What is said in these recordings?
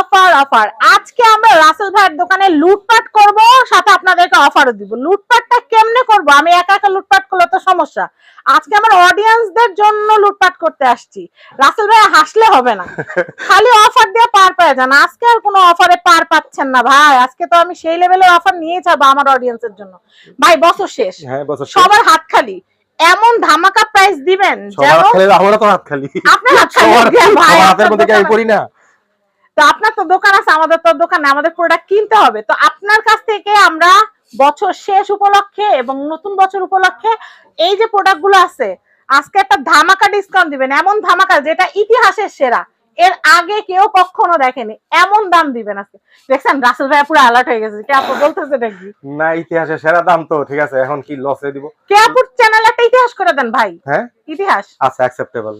Offer offer আজকে আমরা রাসেল ভাইয়ের দোকানে লুটপাট করব সাথে আপনাদেরকে অফারও দিব। লুটপাটটা কেমনে করব? আমি একা একা লুটপাট করলে তো সমস্যা। আজকে আমার অডিয়েন্সদের জন্য লুটপাট করতে আসছি। রাসেল ভাই হাসলে হবে না। খালি অফার দিয়ে পার পায় যান। আজকে আর কোনো অফারে পার পাচ্ছেন না ভাই। আজকে তো আমি সেই লেভেলের অফার নিয়ে যাব আমার অডিয়েন্সের জন্য। ভাই বছর শেষ। হ্যাঁ সবার হাত খালি। এমন ধামাকা প্রাইস দিবেন যেন হাত তো হাত খালি। আপনার হাত খালি। ভাই, হাতের মধ্যে কি না? তো আপনার তো দোকান আছে আমাদের তো দোকানে আমাদের প্রোডাক্ট কিনতে হবে। তো আপনার কাছ থেকে আমরা বছর শেষ উপলক্ষে এবং নতুন বছর উপলক্ষে এই যে প্রোডাক্টগুলো আছে আজকে একটা ধামাকা ডিসকাউন্ট দিবেন এমন ধামাকা যেটা ইতিহাসের সেরা। এর আগে কেউ কখনো দেখেনি এমন দাম দিবেন আজকে। দেখছেন রাসেল ভাই পুরো অ্যালার্ট হয়ে গেছে কে আপু বলতেছে নাকি না ইতিহাসে সেরা দাম তো ঠিক আছে এখন কি লসে দিব? কে আপুর চ্যানেল একটা ইতিহাস করে দেন ভাই। হ্যাঁ? ইতিহাস। আচ্ছা অ্যাকসেপ্টেবল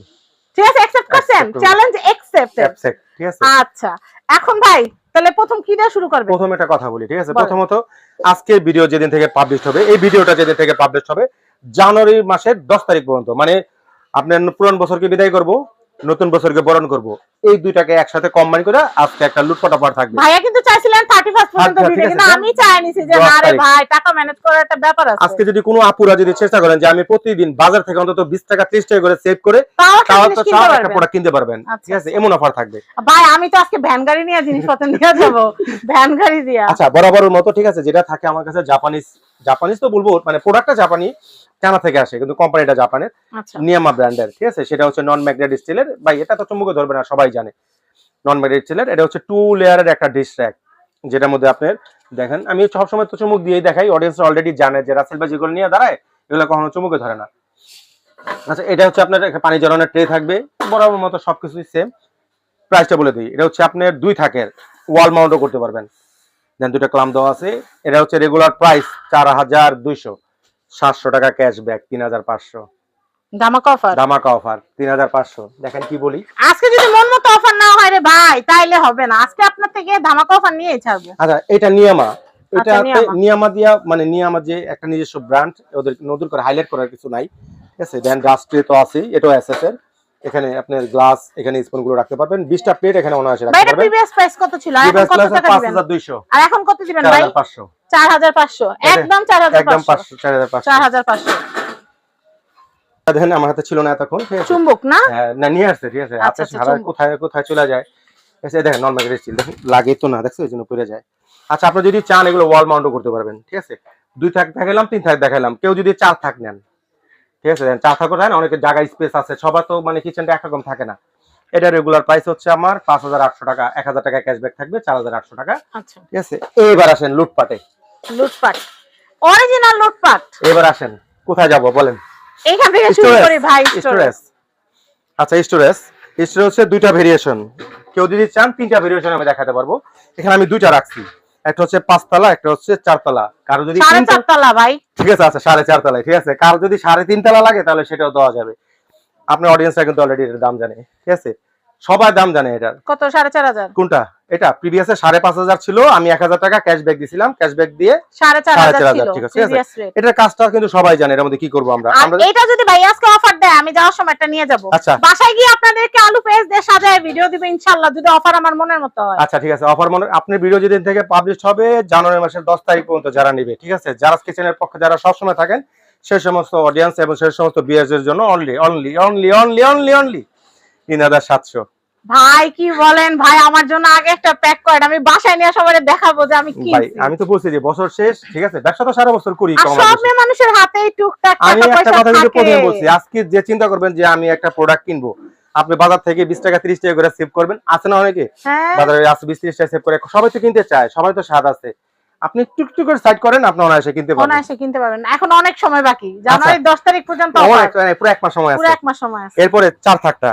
ঠিক আছে অ্যাকসেপ্ট করছেন? চ্যালেঞ্জ অ্যাকসেপ্টেড অ্যাকসেপ্ট ঠিক আছে? আচ্ছা এখন ভাই তাহলে প্রথম কি দিয়ে শুরু করবে প্রথম একটা কথা বলি ঠিক আছে? প্রথমত আজকের ভিডিও যেদিন থেকে পাবলিশ হবে এই ভিডিওটা যেদিন থেকে পাবলিশ হবে জানুয়ারি মাসের দশ তারিখ পর্যন্ত মানে আপনার পুরান বছরকে বিদায় করব নতুন বছরকে বরণ করব। এই দুইটাকে একসাথে কম্বাইন করে আজকে একটা লুটপাট অফার থাকবে। ভাইয়া কিন্তু চাইছিলেন থার্টি ফার্স্ট পর্যন্ত আচ্ছা, ভিডিও কিন্তু আমি চাই নিছি যে ভাই টাকা ম্যানেজ করার একটা ব্যাপার আছে। আজকে যদি কোনো আপুরা যদি চেষ্টা করেন যে আমি প্রতিদিন বাজার থেকে অন্তত বিশ টাকা ত্রিশ টাকা করে সেভ করে জিনিস তো একটা। প্রোডাক্ট কিনতে পারবেন। আচ্ছা, ঠিক আছে এমন অফার থাকবে। ভাই আমি তো আজকে ভ্যান গাড়ি নিয়ে জিনিসপত্র নিয়ে যাব। ভ্যান গাড়ি দিয়া। আচ্ছা বরাবরের মতো ঠিক আছে যেটা থাকে আমার কাছে জাপানিজ জাপানিজ তো বলব মানে প্রোডাক্টটা জাপানি চায়না থেকে আসে কিন্তু কোম্পানিটা জাপানের আচ্ছা। নিয়ামা ব্র্যান্ডের ঠিক আছে সেটা হচ্ছে নন ম্যাগনেট স্টিলের ভাই এটা তো চুম্বকে ধরবে না সবাই। জানে। নন ম্যাগনেট স্টিলের এটা হচ্ছে টু লেয়ারের একটা ডিশ র্যাক যেটার মধ্যে আপনার দেখেন, আমি সবসময় তো চুমুক দিয়েই দেখাই অডিয়েন্স অলরেডি জানে যে রাসেল ভাই যেগুলো নিয়ে দাঁড়ায়, এগুলো কখনো চুমুকে ধরে না। আচ্ছা এটা হচ্ছে আপনার পানি জড়ানোর ট্রে থাকবে, বরাবর মতো সবকিছুই সেম প্রাইসটা বলে দিই, এটা হচ্ছে আপনার দুই থাকের ওয়াল মাউন্টও করতে পারবেন। দেন দুটো ক্লাম দেওয়া আছে, এটা হচ্ছে রেগুলার প্রাইস চার হাজার দুইশো, সাতশো টাকা ক্যাশব্যাক তিন হাজার পাঁচশো। ধামাকা এখানে আপনার গ্লাস এখানে স্পুনগুলো রাখতে পারবেন। 20টা প্লেট এখানে অনায়াসে রাখতে পারবেন। প্রাইস কত ছিল? আর এখন কত টাকা দিবেন? 5200 আর এখন কত দিবেন ভাই? 4500 4500 একদম 4500 একদম 4500 4500 দেখেন আমার হাতে ছিল না এতক্ষণ চুম্বক না? হ্যাঁ, না নিয়ে আসছে ঠিক আছে। আচ্ছা, আচ্ছা, সারা কোথায় কোথায় চলে যায়? দেখেন স্টিল দেখেন লাগে তো না দেখছ এই জন্য পড়ে যায়। আচ্ছা আপনি যদি চান এগুলো ওয়াল মাউন্টও করতে পারবেন ঠিক আছে? দুই থাক দেখালাম তিন থাক দেখালাম কেউ যদি চার থাক নেন ঠিক আছে? চার থাক দেন অনেকের জায়গা স্পেস আছে সবার তো মানে কিচেনটা একরকম থাকে না। এটা রেগুলার প্রাইস হচ্ছে আমার পাঁচ হাজার আটশো টাকা এক হাজার টাকা ক্যাশব্যাক থাকবে চার হাজার আটশো টাকা। আচ্ছা। ঠিক আছে? এবার আসেন লুটপাটে। লুটপাট। অরিজিনাল লুটপাট। এবার আসেন কোথায় যাব বলেন। এখান থেকে শুরু করি ভাই স্টোরেজ আচ্ছা স্টোরেজ স্টোরেজ হচ্ছে দুইটা ভেরিয়েশন কেউ যদি চান তিনটা ভেরিয়েশন আমি দেখাতে পারব। এখানে আমি দুইটা রাখছি। একটা হচ্ছে পাঁচতলা একটা হচ্ছে চারতলা। কারও যদি চারতলা ভাই। ঠিক আছে আচ্ছা সাড়ে চারতলায় ঠিক আছে। কারও যদি সাড়ে তিনতলা লাগে তাহলে সেটাও দেওয়া যাবে। আপনার অডিয়েন্সরা কিন্তু অলরেডি এটার দাম জানে ঠিক আছে? সবাই দাম জানে এটার কত? সাড়ে চার হাজার। কোনটা? এটা প্রিভিয়াসে সাড়ে পাঁচ হাজার ছিল আমি এক হাজার টাকা ক্যাশব্যাক দিয়েছিলাম ক্যাশব্যাক দিয়ে সাড়ে চার হাজার ঠিক আছে। এটার কাজটা কিন্তু সবাই জানে এর মধ্যে কি করব আমরা? এটা যদি ভাই আজকে অফার দেয় আমি যাওয়ার সময় একটা নিয়ে যাব। আচ্ছা। বাসায় গিয়ে আপনাদেরকে আলু পেঁয়াজ দিয়ে সাজায় ভিডিও দিবে ইনশাআল্লাহ যদি অফার আমার মনের মতো হয়। আচ্ছা ঠিক আছে অফার মনে আপনার ভিডিও যেদিন থেকে পাবলিশ হবে জানুয়ারি মাসের দশ তারিখ পর্যন্ত যারা নিবে ঠিক আছে? যারা কিচেনের পক্ষে যারা সবসময় থাকেন সেই সমস্ত অডিয়েন্স এবং সেই সমস্ত বিয়ার্স এর জন্য only only only only only only তিন হাজার সাতশো। ভাই কি বলেন? ভাই আমার জন্য আগে একটা প্যাক করেন আমি বাসায় নিয়ে সবাই দেখাবো যে আমি কি ভাই আমি তো বলছি যে বছর শেষ ঠিক আছে? ব্যবসা তো সারা বছর করি সব। মানুষের হাতেই টুকটাক আমি একটা কথা কিন্তু থাকে। প্রথমে বলছি আজকে যে চিন্তা করবেন যে আমি একটা প্রোডাক্ট কিনবো আপনি বাজার থেকে বিশ টাকা ত্রিশ টাকা করে সেভ করবেন আছে না অনেকে? হ্যাঁ। বাজারে আছে বিশ ত্রিশ টাকা সেভ করে সবাই তো কিনতে চায় সবাই তো স্বাদ আছে। আপনি টুকটুক করে সাইড করেন আপনি অনায়াসে কিনতে পারবেন। অনায়াসে কিনতে পারবেন। এখন অনেক সময় বাকি। জানুয়ারি দশ তারিখ পর্যন্ত পুরো এক মাস সময় আছে। পুরো এক মাস সময় আছে। এরপরে চার থাকটা।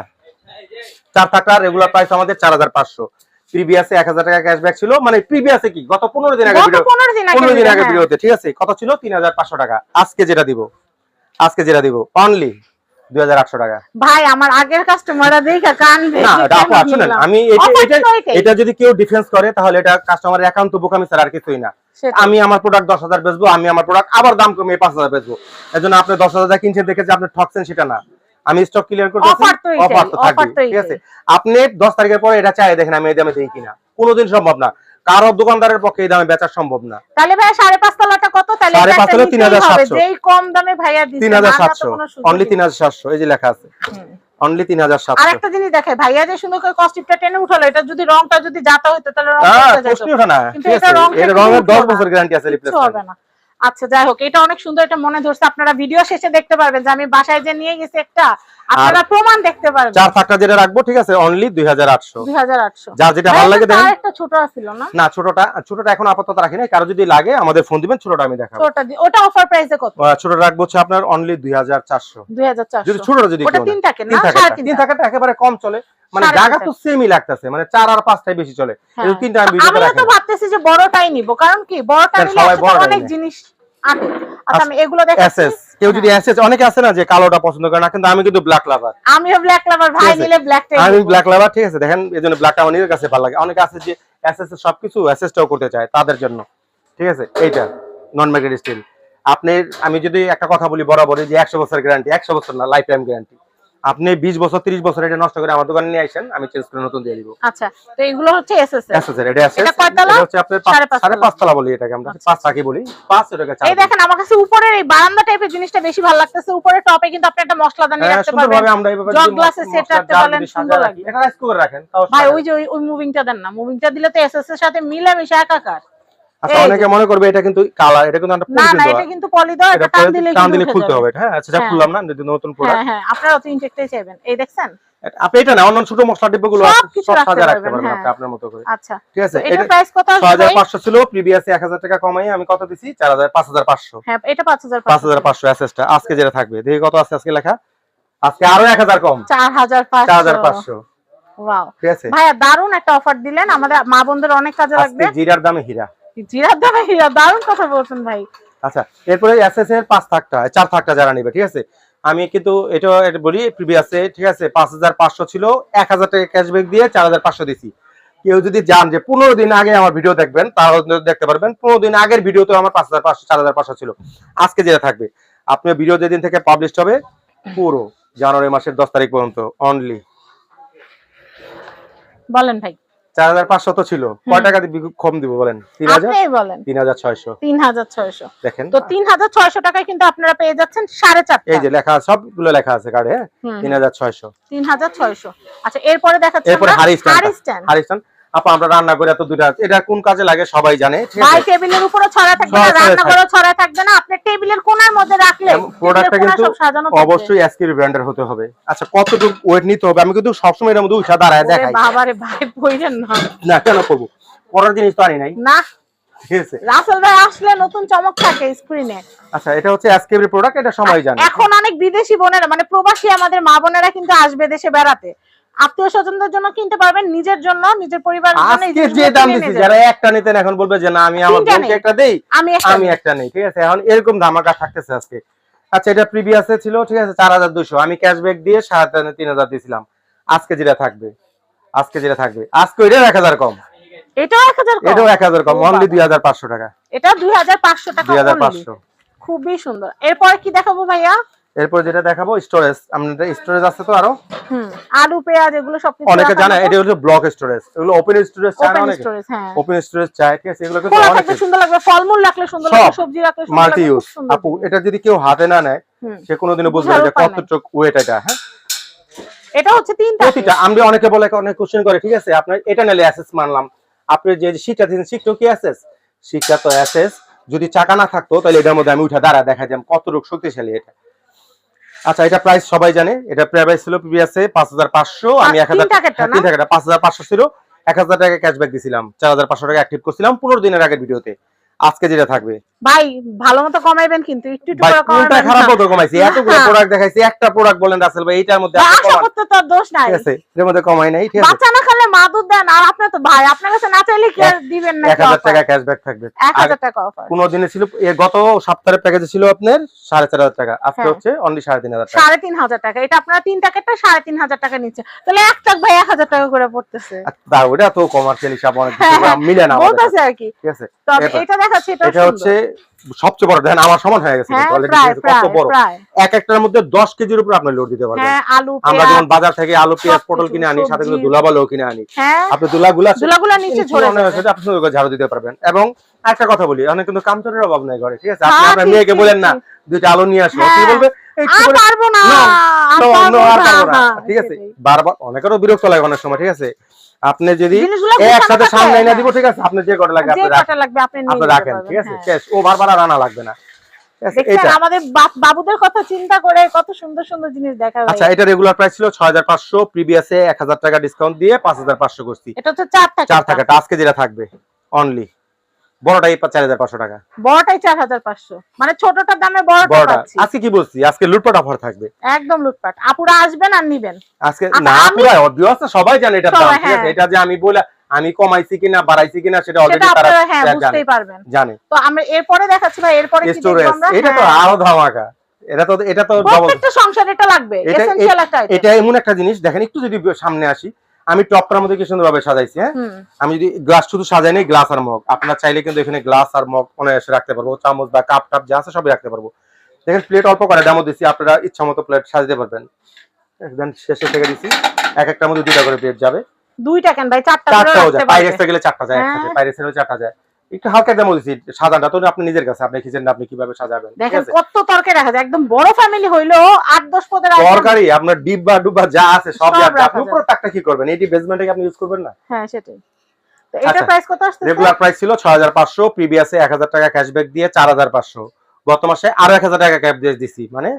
চার থাকটা রেগুলার প্রাইস আমাদের চার হাজার পাঁচশো। প্রিভিয়াসে এক হাজার টাকা ক্যাশব্যাক ছিল। মানে প্রিভিয়াসে কি? গত পনেরো দিন আগে পনেরো দিন আগে আগে হ্যাঁ। ভিডিওতে ঠিক আছে? কত ছিল? তিন হাজার পাঁচশো টাকা। আজকে যেটা দিব। আজকে যেটা দিব। অনলি। আমি আমার প্রোডাক্ট দশ হাজার বেচবো আমি আমার প্রোডাক্ট আবার দাম কমিয়ে পাঁচ হাজার বেচবো। এই জন্য আপনি দশ হাজার কিনছেন দেখেছি আপনি ঠকছেন সেটা না। আমি স্টক ক্লিয়ার করতেছি Offer তো অফার তো থাকবে ঠিক আছে? আপনি দশ তারিখের পরে এটা চাই দেখেন আমি এই দামে দিই কিনা। কোনোদিন সম্ভব না। কারও দোকানদারের পক্ষে এই দামে বেচা সম্ভব না। তাহলে সাড়ে পাঁচ তলাটা কত? তাহলে সাড়ে এটা পাঁচ একটা তলা 3700 যেই কম দামে ভাইয়া হাজার সাতশো। অনলি নেই। তিন হাজার সাতশো। এই যে লেখা আছে। অনলি তিন হাজার আর একটা জিনিস দেখে ভাইয়া যে সুন্দর করে কস্টিপটা টেনে উঠালো এটা যদি রংটা যদি যাতা হইতো তাহলে রং। প্রশ্নই ওঠে না। কিন্তু এটা আছে এর কিন্তু রঙের উঠল দশ না। বছর গ্যারান্টি আছে রিপ্লেসমেন্ট হবে না। আচ্ছা যাই হোক, এটা অনেক সুন্দর এটা মনে ধরছে। আপনারা ভিডিও শেষে দেখতে পারবেন যে আমি বাসায় যে নিয়ে গেছি একটা আপনারা প্রমাণ দেখতে পারবেন। চার থাকটা যেটা রাখব ঠিক আছে? অনলি যার যেটা ভালো লাগে দেখেন। একটা ছোট আছিল না? না ছোটটা ছোটটা এখন আপাতত রাখি নাই। কারও যদি লাগে আমাদের ফোন দিবেন ছোটটা আমি দেখাবো। ছোটটা ওটা অফার প্রাইসে কত? ছোটটা রাখব হচ্ছে আপনার অনলি যদি ছোটটা যদি ওটা তিন থাকে তিন না। একেবারে কম চলে। মানে জায়গা তো সেমই লাগতেছে। মানে চার আর পাঁচটাই বেশি চলে। হ্যাঁ। তিনটা আমি ভিডিওতে রাখি তো ভাবতেছি যে বড়টাই নিব। কারণ কি? বড়টা নিলে সবাই একসাথে অনেক জিনিস আটে আচ্ছা আমি এগুলো দেখাচ্ছি। কেউ যদি এসএস অনেকে আছে না যে কালোটা পছন্দ করে না কিন্তু আমি কিন্তু ব্ল্যাক লাভার আমিও ব্ল্যাক লাভার ভাই। নিলে ব্ল্যাকটাই আমি ব্ল্যাক লাভার ঠিক আছে? দেখেন এই জন্য ব্ল্যাকটা অনেকের কাছে ভালো লাগে। অনেকে আছে যে এসএস এর সবকিছু অ্যাসেসটাও টাও করতে চায় তাদের জন্য। ঠিক আছে? এইটা নন ম্যাগনেট স্টিল আপনি আমি যদি একটা কথা বলি বরাবরই যে একশো বছর গ্যারান্টি একশো বছর না লাইফ টাইম গ্যারান্টি আপনি বিশ বছর তিরিশ বছর এটা নষ্ট করে আমার দোকানে নিয়ে আসেন আমি চেঞ্জ করে নতুন দিয়ে দিব। আচ্ছা তো এগুলো হচ্ছে এসএস এসএস এটা এসএস এটা কয়তলা? এটা হচ্ছে আপনার পাঁচ- সাড়ে পাঁচ সাড়ে তলা। বলি এটাকে আমরা আচ্ছা। পাঁচ টাকি বলি পাঁচ এটাকে চার এই দেখেন আমার কাছে উপরের এই বারান্দা টাইপের জিনিসটা বেশি ভালো লাগতেছে। উপরে টপে কিন্তু আপনি একটা মশলাদানি হ্যাঁ, রাখতে সুন্দরভাবে আমরা এইভাবে জগ গ্লাসে সেট রাখতে পারলেন, সুন্দর লাগবে। এটা রাইস কুকার রাখেন ভাই ওই যে ওই- মুভিংটা দেন না। মুভিংটা দিলে তো এসএস এর সাথে মিলে মিশে একাকার। আচ্ছা অনেকে মনে করবে এটা কিন্তু এটা কিন্তু একটা পুরো না এটা কিন্তু পলি দাও এটা টান দিলে টান দিলে খুলতে হবে। হ্যাঁ আচ্ছা হ্যাঁ। খুললাম না যদি নতুন হ্যাঁ প্রোডাক্ট হ্যাঁ তো ইনটেকটাই চাইবেন। এই দেখছেন? আপনি এটা না অন্য ছোট মশলা ডিব্বাগুলো সব আছে, সব সাজা রাখতে পারবেন, পারবেন হ্যাঁ। আপনি আপনার মতো করে। আচ্ছা ঠিক আছে এটা প্রাইস কত ছয় আসবে হাজার ভাই? পাঁচশো ছিল প্রিভিয়াসে এক হাজার টাকা কমাই আমি কত দিছি? চার হাজার পাঁচ হাজার পাঁচশো। হ্যাঁ এটা পাঁচ হাজার পাঁচ হাজার পাঁচশো এসএসটা আজকে যেটা থাকবে। দেখি কত আছে আজকে লেখা? আজকে আরও এক হাজার কম। চার হাজার চার হাজার পাঁচশো। পাঁচশো ওয়াও। ঠিক আছে? ভাইয়া দারুণ একটা অফার দিলেন। আমাদের মা বোনদের অনেক কাজে লাগবে। জিরার দামে হীরা। জিরার দামে হিরা দারুণ কথা বলছেন ভাই। আচ্ছা এরপরে এসএস এর পাঁচ থাকটা চার থাকটা যারা নিবে ঠিক আছে? আমি কিন্তু এটা বলি প্রিভিয়াসে ঠিক আছে পাঁচ হাজার পাঁচশো ছিল এক হাজার টাকা ক্যাশব্যাক দিয়ে চার হাজার পাঁচশো দিছি। কেউ যদি জান যে পনেরো দিন আগে আমার ভিডিও দেখবেন তাহলে দেখতে পারবেন পনেরো দিন আগের ভিডিওতে আমার পাঁচ হাজার পাঁচশো চার হাজার পাঁচশো ছিল। আজকে যেটা থাকবে আপনি ভিডিও যেদিন থেকে পাবলিশ হবে পুরো জানুয়ারি মাসের দশ তারিখ পর্যন্ত অনলি বলেন ভাই। চার হাজার পাঁচশো তো ছিল। কয় টাকা কম দিব বলেন? তিন হাজার? বলেন। তিন হাজার ছয়শো। তিন হাজার ছয়শো। দেখেন। তো তিন হাজার ছয়শো টাকায় কিন্তু আপনারা পেয়ে যাচ্ছেন সাড়ে চার এই যে লেখা আছে, সবগুলো লেখা আছে কার্ডে হ্যাঁ? তিন হাজার ছয়শো। তিন হাজার ছয়শো। আচ্ছা এরপরে দেখাচ্ছি এরপরে হারিস্টান হাড়ি আপা আমরা রান্না করে এত দুইটা এটা কোন কাজে লাগে সবাই জানে ভাই টেবিলের উপরে ছড়া থাকবে না ছড়া রান্নাঘরে ছড়া থাকবে না। আপনি টেবিলের কোণার মধ্যে রাখলে প্রোডাক্টটা কিন্তু সব। অবশ্যই এসকির ব্র্যান্ডের হতে হবে। আচ্ছা কতটুকু ওয়েট নিতে হবে? আমি কিন্তু সবসময় এর মধ্যে উঠা দাঁড়ায় দেখাই। বাবারে ভাই বইরেন না। না কেন করব? পরের জিনিস তো আনি নাই। না। ঠিক আছে। রাসেল ভাই আসলে নতুন চমক থাকে স্ক্রিনে আচ্ছা এটা হচ্ছে এসকের প্রোডাক্ট এটা সবাই জানে। এখন অনেক বিদেশি বোনেরা মানে প্রবাসী আমাদের মা বোনেরা কিন্তু আসবে দেশে বেড়াতে। আত্মীয় স্বজনদের জন্য কিনতে পারবেন নিজের জন্য নিজের পরিবারের জন্য আজকে যে দাম কিনে যারা একটা নিতেন এখন বলবে যে না আমি আমার বোনকে একটা দেই আমি একটা আমি একটা নেই। ঠিক আছে? এখন এরকম ধামাকা থাকতেছে আজকে। আচ্ছা এটা প্রিভিয়াসে ছিল ঠিক আছে? চার হাজার দুশো আমি ক্যাশব্যাক দিয়ে সাড়ে তিন- তিন হাজার দিয়েছিলাম আজকে যেটা থাকবে আজকে যেটা থাকবে আজকে এক হাজার কম। এটাও কম। এটাও কম অনলি বাবা। দুই হাজার পাঁচশো টাকা। এটা দুই হাজার পাঁচশো টাকা খুবই সুন্দর। এরপরে কি দেখাবো ভাইয়া? এরপর যেটা দেখাবো স্টোরেজ আমাদের স্টোরেজ আছে তো আরও? হুম আলু পেঁয়াজ এগুলো সবকিছু অনেকে জানে এটা হচ্ছে ব্লক স্টোরেজ এগুলো ওপেন স্টোরেজ চায় না অনেকে? হ্যাঁ। ওপেন স্টোরেজ চায় ঠিক আছে? এগুলো কিন্তু অনেকে সুন্দর লাগবে ফলমূল রাখলে সুন্দর লাগবে সবজি রাখলে সুন্দর মাল্টি ইউজ আপু এটা যদি কেউ হাতে না নেয় সে কোনোদিনও বুঝবে না যে নাই। কতটুকু ওয়েট এটা হ্যাঁ? এটা হচ্ছে তিনটা প্রতিটা আমি অনেকে বলে অনেক কোশ্চেন করে ঠিক আছে? আপনার এটা নিলে অ্যাসেস মানলাম। আপনি যে শিক্ষা দিয়েছেন শিক্ষা কি অ্যাসেস শিক্ষা তো অ্যাসেস যদি চাকা না থাকতো তাহলে এটার মধ্যে আমি উঠে দাঁড়া দেখা যাম কত কতটুকু শক্তিশালী এটা। আচ্ছা এটা প্রাইস সবাই জানে। এটা প্রাইস ছিল প্রিভিয়াসে পাঁচ হাজার পাঁচশো আমি এক তিন হাজার টাকারটা হ্যাঁ, ছিল এক হাজার টাকা ক্যাশব্যাক দিছিলাম। চার হাজার পাঁচশো টাকা অ্যাক্টিভ করছিলাম পনেরো দিনের আগের ভিডিওতে আজকে যেটা থাকবে। ভাই ভালো মতো কমাইবেন কিন্তু একটু একটু করে কোনটা কমাবেন খারাপ। হতো কমাইছি? এতগুলো হ্যাঁ। প্রোডাক্ট দেখাইছি একটা প্রোডাক্ট বলেন রাসেল ভাই এইটার মধ্যে আপনি আশা করতে তোর দোষ নাই। ঠিক আছে এর মধ্যে কমাই নাই ঠিক আছে। বাচ্চা না খেলে মা দুধ দেন আর আপনি তো ভাই আপনার কাছে না চাইলে কি দিবেন না এক হাজার টাকা ক্যাশব্যাক থাকবে। এক হাজার টাকা অফার কোন দিনে ছিল এ গত সপ্তাহের প্যাকেজে ছিল আপনার সাড়ে চার হাজার টাকা আজকে হ্যাঁ। হচ্ছে অনলি সাড়ে তিন হাজার টাকা। সাড়ে তিন হাজার টাকা এটা আপনারা তিন তিন হাজার টাকা নিচ্ছে। তাহলে এক টাক ভাই এক হাজার টাকা করে পড়তেছে। তা ওটা তো কমার্শিয়াল হিসাব অনেক হ্যাঁ, কিছু মিলে না বলতেছে আর কি। ঠিক আছে এরপর। এটা দেখা এটা এটা হচ্ছে সবচেয়ে বড় দেখেন আমার সমান হয়ে গেছে হ্যাঁ কত বড়। এক একটার মধ্যে দশ কেজির উপর আপনি লোড দিতে পারবেন। হ্যাঁ আমরা যেমন বাজার থেকে আলু পেঁয়াজ পটল কিনে আনি সাথে কিন্তু কিনে আনি। হ্যাঁ আপনি নিচে ঝরে সেটা আপনি ঝাড়ু দিতে পারবেন। এবং একটা কথা বলি অনেক কিন্তু কামচরের অভাব নাই ঘরে ঠিক আছে? আপনি আপনার মেয়েকে বলেন না যদি দুইটা আলু নিয়ে আসো। হ্যাঁ। কি বলবে না না, না, না। ঠিক আছে বারবার অনেকেরও বিরক্ত লাগে অনেক সময় ঠিক আছে? আপনি যদি একসাথে সামনে থাকে, দিব ঠিক আছে? আপনি যে কটা লাগে যে আপনি রাখেন। কটা লাগবে আপনি রাখেন ঠিক আছে। শেষ ও বারবার আর আনা লাগবে না। ঠিক আছে, এটা আমাদের বাবুদের কথা চিন্তা করে কত সুন্দর সুন্দর জিনিস দেখা আচ্ছা এটা রেগুলার প্রাইস ছিল ছয় হাজার পাঁচশো প্রিভিয়াসে এক হাজার টাকা ডিসকাউন্ট দিয়ে পাঁচ হাজার পাঁচশো করছি। এটা হচ্ছে চার টাকা টাকাটা আজকে যেটা থাকবে অনলি বড়টাই চার হাজার পাঁচশো টাকা। বড়টাই চার হাজার পাঁচশো। মানে ছোটটার দামে বড়টা পাচ্ছি। আজকে কি বলছি? আজকে লুটপাট অফার থাকবে। একদম লুটপাট। আপুরা আসবেন আর নিবেন। আজকে আচ্ছা, না আমি- পুরো সবাই জানে এটার দাম ঠিক আছে? হ্যাঁ। এটা যে আমি বলে আমি কমাইছি কিনা বাড়াইছি কিনা সেটা অলরেডি তারা হ্যাঁ বুঝতেই পারবেন। জানে। তো আমরা এরপরে দেখাচ্ছি ভাই এরপরে কি আমরা? এটা তো হ্যাঁ। আরও ধামাকা। এটা তো এটা তো প্রত্যেকটা সংসার এটা লাগবে এটা- এসেনশিয়াল একটা এটা এমন একটা জিনিস দেখেন একটু যদি সামনে আসি আমি টপটার মধ্যে কি সুন্দরভাবে সাজাইছি হ্যাঁ? আমি যদি গ্লাস শুধু সাজাই নেই গ্লাস আর মগ আপনার চাইলে কিন্তু এখানে গ্লাস আর মগ অনায়াসে রাখতে পারব। চামচ বা কাপ টাপ যা আছে সবই রাখতে পারব। দেখেন প্লেট অল্প করে দামও দিচ্ছি আপনারা ইচ্ছা মতো প্লেট সাজাতে পারবেন। একদম শেষে থেকে দিচ্ছি এক একটার মধ্যে দুইটা করে প্লেট যাবে। দুইটা কেন ভাই? চারটা চারটাও যায়। পাইরেসে গেলে চারটা যায় একসাথে। পাইরেসে চারটা যায়। একটু হালকা ডেমো দিচ্ছি সাজানটা। তো আপনি নিজের কাছে আপনি কিচেনটা আপনি কীভাবে সাজাবেন? দেখেন কত তরকারি রাখা যায়। একদম বড় ফ্যামিলি হইল আট দশ পদের তরকারি আপনার ডিব্বা ডুব্বা যা আছে সব আপনি। উপরে তাকটা কি করবেন? এটি বেসমেন্টে আপনি ইউজ করবেন না? হ্যাঁ সেটাই। তো এটার প্রাইস কত আসতেছে? রেগুলার প্রাইস ছিল ছয় হাজার পাঁচশো প্রিভিয়াসে এক হাজার টাকা ক্যাশব্যাক দিয়ে চার হাজার পাঁচশো। গত মাসে আরও এক হাজার টাকা ক্যাশ দিয়ে দিছি মানে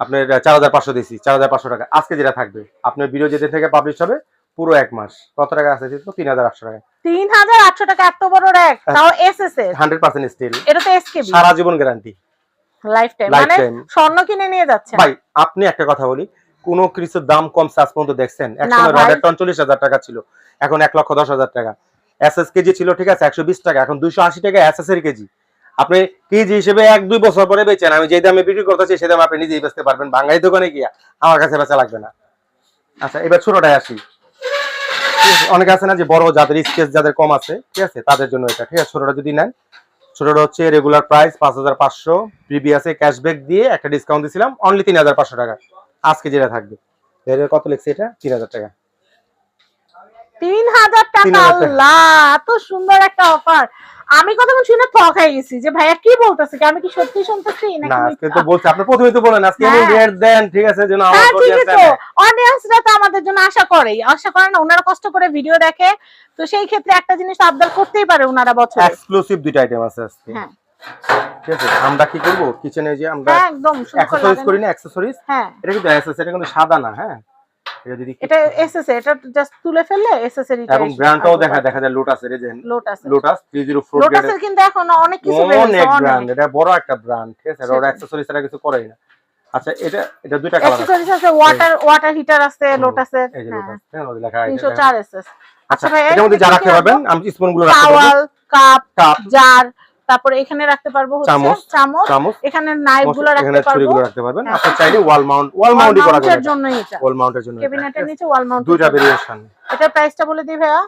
আপনার চার হাজার পাঁচশো দিছি চার হাজার পাঁচশো টাকা। আজকে যেটা থাকবে আপনার ভিডিও যেদিন থেকে পাবলিশ হবে পুরো এক মাস। কত টাকা আছে দিত তিন হাজার আটশো টাকা। তিন হাজার আটশো টাকা এত বড় র্যাক। তাও এস এস এর হান্ড্রেড পার্সেন্ট স্টিল এটা তো এসকেবি সারা জীবন গ্যারান্টি লাইফ টাইম মানে স্বর্ণ কিনে নিয়ে যাচ্ছেন। ভাই আপনি একটা কথা বলি কোন কিছুর দাম কম আজ পর্যন্ত দেখছেন? এক না সময় ভাই। রডের টন চল্লিশ হাজার টাকা ছিল এখন এক লক্ষ দশ হাজার টাকা। এস এস কেজি ছিল ঠিক আছে একশো বিশ টাকা এখন দুইশো আশি টাকা এস এস এর কেজি আপনি কেজি হিসেবে এক দুই বছর পরে বেচেন আমি যে দামে বিক্রি করতেছি সেই দামে আপনি নিজেই বেচতে পারবেন বাঙালি দোকানে গিয়া আমার কাছে বেচা লাগবে না। আচ্ছা এবার ছোটটায় আসি। অনেকে আছে না যে বড় যাদের স্কেচ যাদের কম আছে, ঠিক আছে, তাদের জন্য এটা, ঠিক আছে, ছোটটা যদি নেন, ছোটটা হচ্ছে রেগুলার প্রাইস পাঁচ হাজার পাঁচশো প্রিভিয়াসে ক্যাশব্যাক দিয়ে একটা ডিসকাউন্ট দিয়েছিলাম অনলি তিন হাজার পাঁচশো টাকা, আজকে যেটা থাকবে। কত লিখছে এটা? তিন হাজার টাকা। তিন হাজার টাকা। 3000 আল্লাহ এত সুন্দর একটা অফার আমি কতক্ষণ শুনে গেছি যে ভাইয়া কি বলতেছে? কি আমি কি সত্যি শুনতেছি না আজকে তো বলছে আপনি প্রথমে তো বলেন আজকে এমন হ্যাঁ। রেট দেন ঠিক আছে? যেন আমার হ্যাঁ তো। নেয়। অডিয়েন্সরা তো আমাদের জন্য আশা করেই। আশা করে না ওনারা কষ্ট করে ভিডিও দেখে। তো সেই ক্ষেত্রে একটা জিনিস আবদার করতেই পারে ওনারা বছর। এক্সক্লুসিভ দুইটা আইটেম আছে আজকে। হ্যাঁ। ঠিক আছে আমরা কি করব? কিচেনে যে আমরা একদম অ্যাকসেসরিজ করি না? না অ্যাকসেসরিজ হ্যাঁ। এটা কিন্তু অ্যাকসেসরিজ এটা কিন্তু সাদা না হ্যাঁ? এটা যদি এটা এসএস এটা জাস্ট তুলে ফেললে এসএস এর এবং ব্র্যান্ডটাও দেখা দেখা যায় লোটাস এর যে লোটাস লোটাস 304 লোটাসের গ্রেডের কিন্তু এখন অনেক কিছু বের হয়েছে, অনেক অনেক। ব্র্যান্ড এটা বড় একটা ব্র্যান্ড ঠিক আছে? ওরা অ্যাকসেসরিজ ছাড়া কিছু করেই না। আচ্ছা এটা এটা দুইটা কালার অ্যাকসেসরিজ আছে ওয়াটার ওয়াটার হিটার আছে লোটাসের এই যে হ্যাঁ। লোটাস হ্যাঁ লেখা আছে 304 এসএস আচ্ছা ভাই, মধ্যে যা রাখতে পারবেন আমি স্পুন রাখতে পারব। কাপ কাপ জার তারপরে এখানে রাখতে পারব চামচ, চামচ এখানে নাইফগুলো রাখতে পারব। ছুরিগুলো রাখতে পারবেন। হ্যাঁ। আপনি চাইলে ওয়াল মাউন্ট ওয়াল মাউন্টই করা মাউন্টের যাবে জন্য এটা। ওয়াল মাউন্টের জন্য ক্যাবিনেটের নিচে ওয়াল মাউন্ট দুইটা ভেরিয়েশন এটার প্রাইসটা বলে দিই ভাইয়া।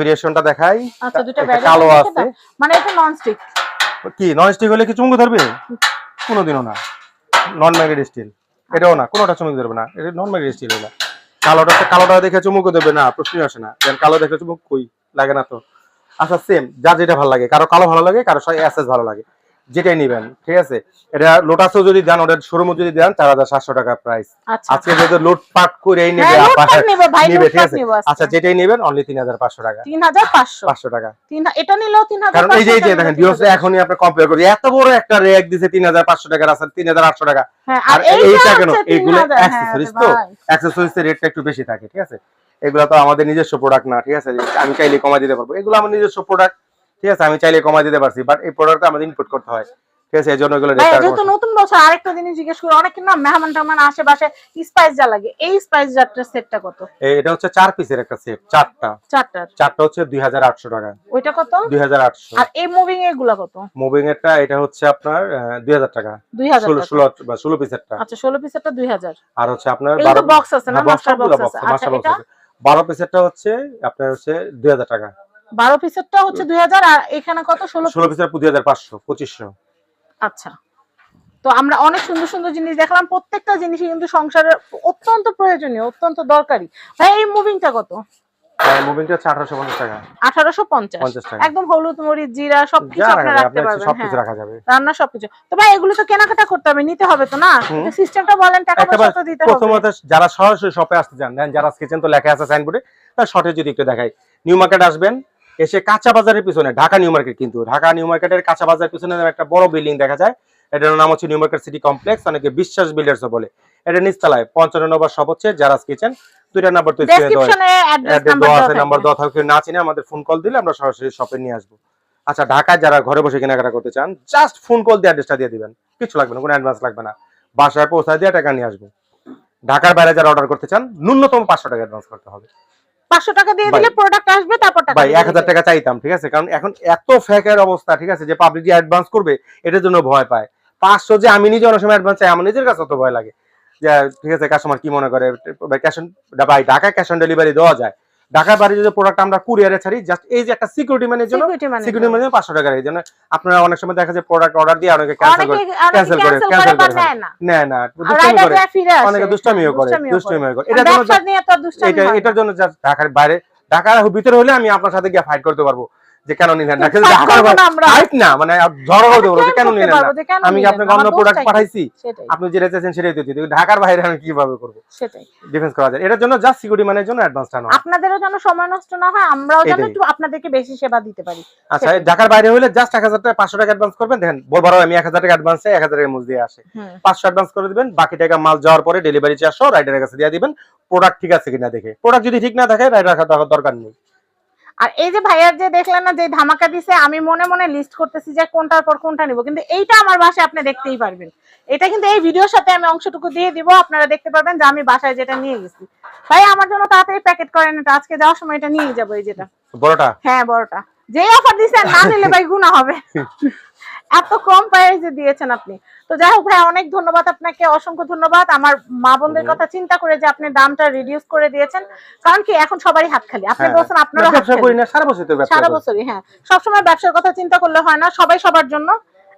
ভেরিয়েশনটা দেখাই। আচ্ছা ব্যাগ কালো আছে। মানে এটা নন স্টিক কি নন স্টিক হলে কি চুমুক ধরবে? কোনোদিনও না। নন ম্যাগনেট স্টিল এটাও না কোনোটা চুমুক ধরবে না। এটা নন ম্যাগনেট স্টিল এটা কালোটা কালোটা দেখে চুমুক দেবে না প্রশ্নই আসে না। কালো দেখে চুমুক কই? লাগে না তো। আচ্ছা সেম যার যেটা ভালো লাগে কারও কালো ভালো লাগে কারও এসএস ভালো লাগে যেটাই নিবেন ঠিক আছে? এটা লোটাসও যদি দেন ওটার শোরুম যদি দেন চার হাজার সাতশো টাকা প্রাইস আচ্ছা। আজকে যদি লুটপাট করেই নেবে হ্যাঁ নিব ঠিক আছে? আচ্ছা যেটাই নেবেন অনলি তিন হাজার পাঁচশো টাকা। 3500 পাঁচশো। টাকা। এটা নিলেও 3500 কারণ এই যে যে দেখেন ভিউয়ার্স এখনই আপনি কম্পেয়ার করি এত বড় একটা রেক দিছে তিন হাজার পাঁচশো টাকার আছে তিন হাজার আটশো টাকা। হ্যাঁ আর এইটা কেন? এইগুলো অ্যাক্সেসরিজ তো। অ্যাক্সেসরিজ এর রেটটা একটু বেশি থাকে ঠিক আছে? এগুলো তো আমাদের নিজস্ব প্রোডাক্ট না ঠিক আছে? আমি চাইলে কমাই দিতে পারব। এগুলো আমার নিজস্ব প্রোডাক্ট ঠিক আছে? আমি চাইলে কমাই দিতে পারছি বাট এই প্রোডাক্টটা আমাদের ইনপুট করতে হয় ঠিক আছে? এই এগুলো যেহেতু নতুন বছর আরেকটা জিনিস জিজ্ঞেস করি অনেক না মেহমান টেহমান আশেপাশে স্পাইস যা লাগে এই স্পাইস জারটার সেটটা কত? এটা হচ্ছে চার পিসের একটা সেট চারটা। চারটার? চারটা হচ্ছে দুই হাজার আটশো টাকা। ওইটা কত? দুই হাজার আটশো। আর এই মুভিং এগুলা কত? মুভিং এরটা এটা হচ্ছে আপনার দুই হাজার টাকা। বা পিসেরটা আচ্ছা পিসেরটা আর হচ্ছে আপনার এগুলো বারো তো বক্স আছে না? মাস্টার বক্স আছে। আচ্ছা এটা? আছে। বারো পিসেরটা হচ্ছে আপনার হচ্ছে দুই হাজার টাকা। বারো পিসেরটা হচ্ছে দুই হাজার আর এখানে কত? ষোলো ষোলো পিসের দুই হাজার পাঁচশো পঁচিশশো। আচ্ছা। তো আমরা অনেক সুন্দর সুন্দর জিনিস দেখলাম প্রত্যেকটা জিনিসই কিন্তু সংসারের অত্যন্ত প্রয়োজনীয় অত্যন্ত দরকারি। ভাই এই মুভিংটা কত? মুভিংটা হচ্ছে আঠারোশো পঞ্চাশ টাকা। আঠারোশো পঞ্চাশ। পঞ্চাশ টাকা। একদম হলুদ মরিচ জিরা সবকিছু আপনারা রাখতে পারবেন সবকিছু হ্যাঁ। রাখা যাবে। রান্না সবকিছু। তো ভাই এগুলো তো কেনাকাটা করতে হবে নিতে হবে তো না? সিস্টেমটা বলেন টাকা পয়সা তো দিতে হবে। প্রথমত যারা সরাসরি শপে আসতে চান দেন যারা কিচেন তো লেখা আছে সাইনবোর্ডে তার শর্টে যদি একটু দেখাই নিউ মার্কেট আসবেন এসে কাঁচা বাজারের পিছনে ঢাকা নিউ মার্কেট কিন্তু ঢাকা নিউ মার্কেটের কাঁচা বাজারের পিছনে একটা বড় বিল্ডিং দেখা যায় এটার নাম হচ্ছে নিউ মার্কেট সিটি কমপ্লেক্স অনেকে বিশ্বাস বিল্ডার্স বলে। এটা নিচতলায় পঞ্চান্ন নম্বর শপ হচ্ছে জারাস কিচেন দুইটা নাম্বার তো নাম্বার দেওয়া দেওয়া আছে নাম্বার থাকবে না চিনে আমাদের ফোন কল দিলে আমরা সরাসরি শপে নিয়ে আসব। আচ্ছা ঢাকায় যারা ঘরে বসে কেনাকাটা করতে চান জাস্ট ফোন কল দিয়ে অ্যাড্রেসটা দিয়ে দিবেন। কিছু লাগবে না কোনো অ্যাডভান্স লাগবে না। বাসায় পৌঁছায় দিয়ে টাকা নিয়ে আসব। ঢাকার বাইরে যারা অর্ডার করতে চান ন্যূনতম পাঁচশো টাকা অ্যাডভান্স করতে হবে। পাঁচশো টাকা দিয়ে দিলে প্রোডাক্ট আসবে তারপর টাকা ভাই এক হাজার টাকা চাইতাম ঠিক আছে? কারণ এখন এত ফ্যাকের অবস্থা ঠিক আছে? যে পাবলিক যে অ্যাডভান্স করবে এটার জন্য ভয় পায়। পাঁচশো যে আমি নিজে অনেক সময় অ্যাডভান্স চাই আমার নিজের কাছে তো ভয় লাগে। যে ঠিক আছে কাস্টমার কি মনে করে? ক্যাশ অন ভাই ঢাকায় ক্যাশ অন ডেলিভারি দেওয়া যায়। ঢাকার বাড়ি যদি প্রোডাক্ট আমরা কুরিয়ারে ছাড়ি জাস্ট এই যে একটা সিকিউরিটি মানের জন্য সিকিউরিটি মানে পাঁচশো টাকা এই জন্য আপনারা অনেক সময় দেখা যায় প্রোডাক্ট অর্ডার দিয়ে অনেকে ক্যান্সেল করে অনেকে করে, cancel করে না। না দুষ্টামি করে। অনেকে দুষ্টামিও করে দুষ্টামিও করে। এটার জন্য এটার জন্য just ঢাকার বাইরে ঢাকার ভিতরে হলে আমি আপনার সাথে গিয়ে ফাইট করতে পারব। যে কেন নিলেন না? ঢাকার না না মানে বলব যে কেন নিলেন না? আমি কি আপনাকে অন্য প্রোডাক্ট পাঠাইছি আপনি যেটা চাইছেন সেটাই দিতে দিই ঢাকার বাইরে আমি কীভাবে করব? সেটাই। ডিফেন্স করা যায়। এটার জন্য জাস্ট সিকিউরিটি মানের জন্য অ্যাডভান্সটা নাও আপনাদেরও যেন সময় নষ্ট না হয় আমরাও যেন একটু আপনাদেরকে বেশি সেবা দিতে পারি। আচ্ছা ঢাকার বাইরে হলে জাস্ট এক হাজার টাকা পাঁচশো টাকা অ্যাডভান্স করবেন। দেখেন বলবার আমি এক হাজার টাকা অ্যাডভান্স চাই এক হাজার টাকা মুজ দিয়ে আসে। হুম। পাঁচশো অ্যাডভান্স করে দিবেন বাকি টাকা মাল যাওয়ার পরে ডেলিভারি চারশো রাইডারের কাছে দিয়ে দিবেন। প্রোডাক্ট ঠিক আছে কিনা দেখে। প্রোডাক্ট যদি ঠিক না থাকে রাইডার রাখার দরকার নেই। আর এই যে ভাইয়ার যে দেখলেন না যে ধামাকা দিছে আমি মনে মনে লিস্ট করতেছি যে কোনটার পর কোনটা নিব। কিন্তু এইটা আমার বাসায় আপনি দেখতেই পারবেন। এটা কিন্তু এই ভিডিওর সাথে আমি অংশটুকু দিয়ে দিব আপনারা দেখতে পারবেন যে আমি বাসায় যেটা নিয়ে গেছি। ভাই আমার জন্য তাড়াতাড়ি প্যাকেট করেন এটা আজকে যাওয়ার সময় এটা নিয়ে যাব এই যেটা। বড়টা? হ্যাঁ বড়টা। যে অফার দিয়েছেন না নিলে ভাই গুণা হবে। এত কম প্রাইসে দিয়েছেন আপনি। তো যাই হোক ভাই অনেক ধন্যবাদ আপনাকে অসংখ্য ধন্যবাদ। আমার মা বোনদের কথা চিন্তা করে যে আপনি দামটা রিডিউস করে দিয়েছেন। কারণ কি এখন সবারই হাত খালি। আপনি হ্যাঁ। বলছেন আপনারও হাত ব্যবসা করি না সারা বছর তো ব্যবসা সারা। বছরই হ্যাঁ। সবসময় ব্যবসার কথা চিন্তা করলে হয় না সবাই সবার জন্য।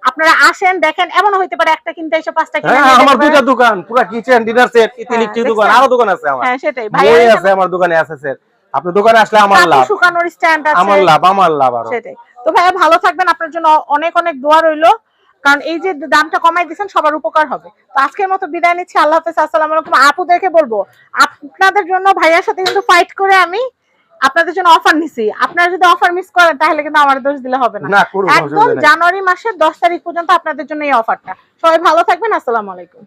আপনারা আসেন দেখেন এমন হইতে পারে একটা কিনতে এসে পাঁচটা কিনে হ্যাঁ আমার। দুইটা দোকান পুরো কিচেন ডিনার সেট ইলেকট্রিক দোকান আরও দোকান আছে আমার। হ্যাঁ সেটাই। ভাই আছে আমার দোকানে আছে স্যার আপনি দোকানে আসলে আমার লাভ। শুকানোর স্ট্যান্ড আছে। আমার লাভ আমার লাভ আরও। সেটাই। তো ভাইয়া ভালো থাকবেন আপনার জন্য অনেক অনেক দোয়া রইল। কারণ এই যে দামটা কমাই দিচ্ছেন সবার উপকার হবে। তো আজকের মতো বিদায় নিচ্ছি আল্লাহ হাফেজ আসসালামু আলাইকুম। আপুদেরকে বলব আপনাদের জন্য ভাইয়ার সাথে কিন্তু ফাইট করে আমি আপনাদের জন্য অফার নিছি। আপনারা যদি অফার মিস করেন তাহলে কিন্তু আমার দোষ দিলে হবে না। না একদম জানুয়ারি মাসের দশ তারিখ পর্যন্ত আপনাদের জন্য এই অফারটা সবাই ভালো থাকবেন আসসালামু আলাইকুম।